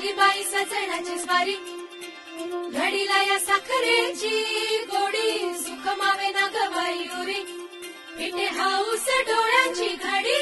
आली बाई सजण्याची स्वारी. घडीला या साखरेची गोडी सुख मावे ना गवाई उरी. इथे हाऊस डोळ्याची घडी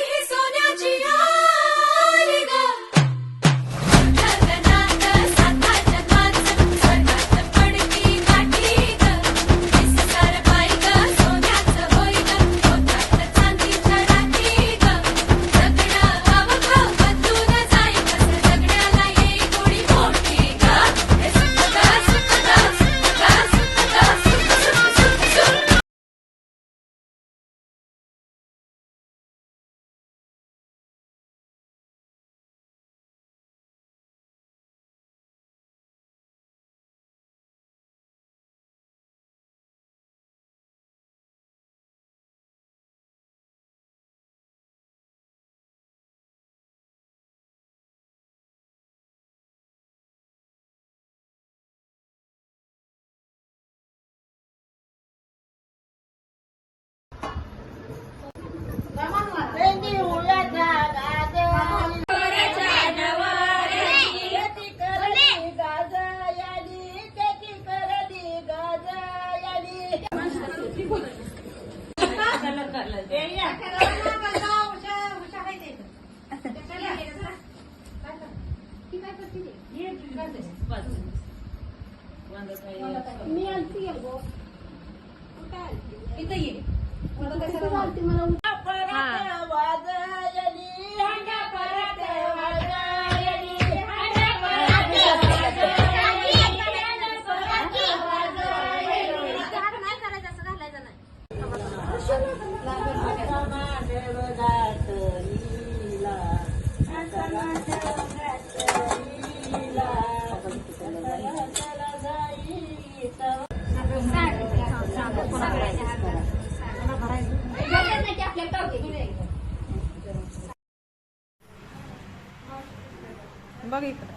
बघ इकडं.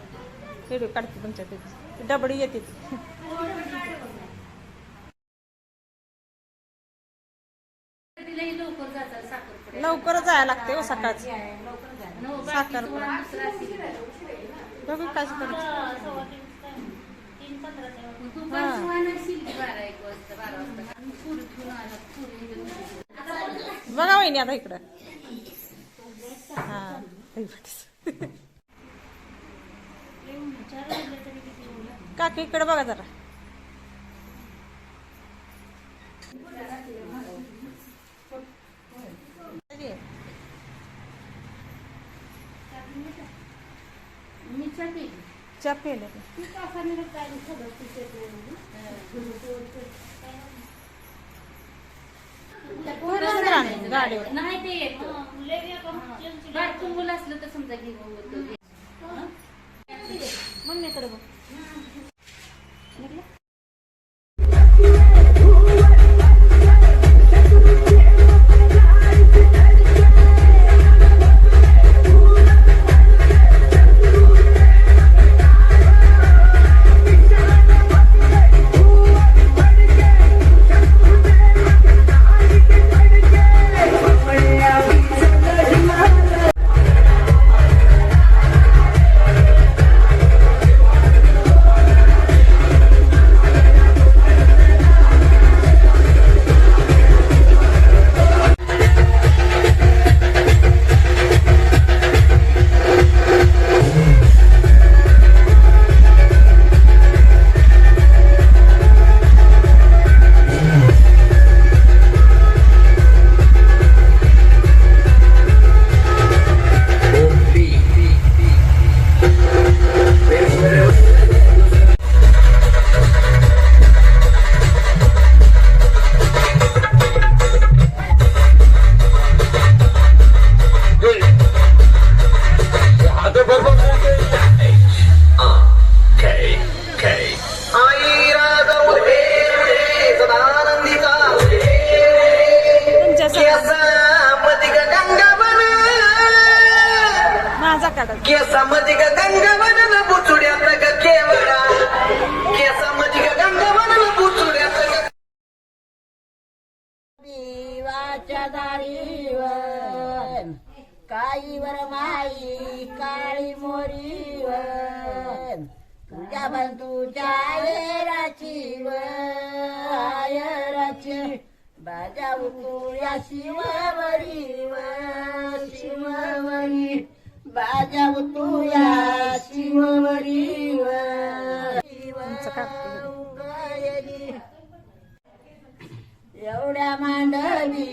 व्हिडिओ काढते तुमच्या तिथे. डबडी येते. लवकर जायला लागते हो सकाळच. साखर. बघू काय करायचं बघा वहिनी आता इकडं. हा. काकी इकडे बघा जरा. चा पेले गाडीवर. नाही ते येतो. मुलं असलं तर समजा घेऊन मम्मीकडे बघ. केसामध्ये ग गंगावनं बुचुड्यात ग केवळा केसामध्ये ग गंगावनं बुचुड्यात ग देवाच्या दारीवर काळीवर माई काळी मोरीवर तुझ्या बंधूच्या आयराची व आयराची बाजा उतुळ्या शिववरी व शिववरी बाजा उतुळ्या शिववरी व उगयली. एवढ्या मांडवी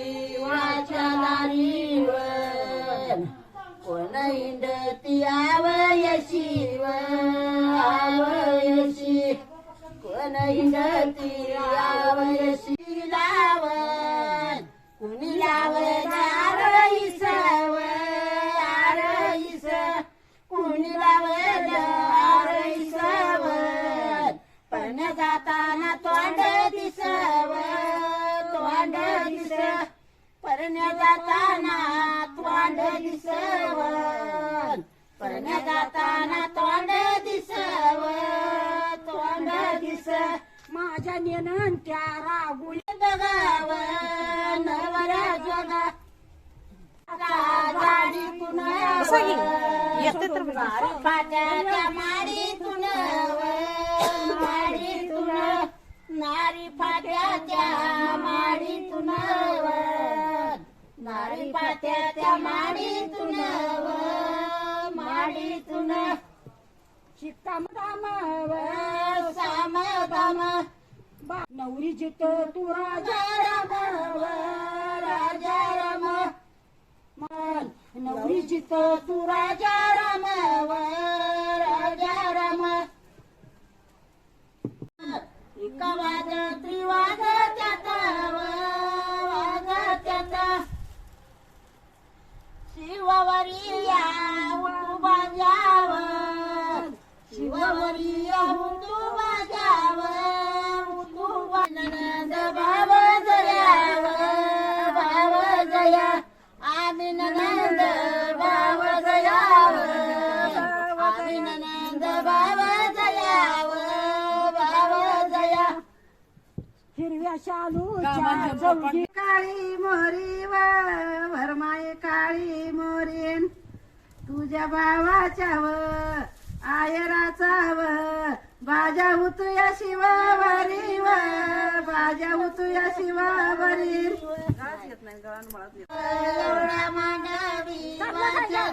परण्या जाताना तोंड दिसव परण्या जाताना तोंड दिसव तोंड दिस माझ्या नेनंत्या रागुली बघाव नवऱ्या जोगा तर बघ. फाट्याच्या माडीतून माडीतून नारी फाट्याच्या त्या माडीतून माडीतून. शिक्काम दाम साम दाम नवरी जित तू राजा राम राजा राम मन नवरी जित तू राजा राम राजा राम एका वाद त्रिवाद नंद भाव जयाव भाव जया आम्ही नंद भाव जयाव आम्ही नंद भाव जयाव भाव जया हिरव्या शालूच्या जवळी काळी मोरी व भरमाई काळी मोरीन. तुझ्या भावाच्या व आयराचा व बाजा उतुया शिवावरी व बाजा उतुया शिवावरी एवढ्या मांडवी माझ्या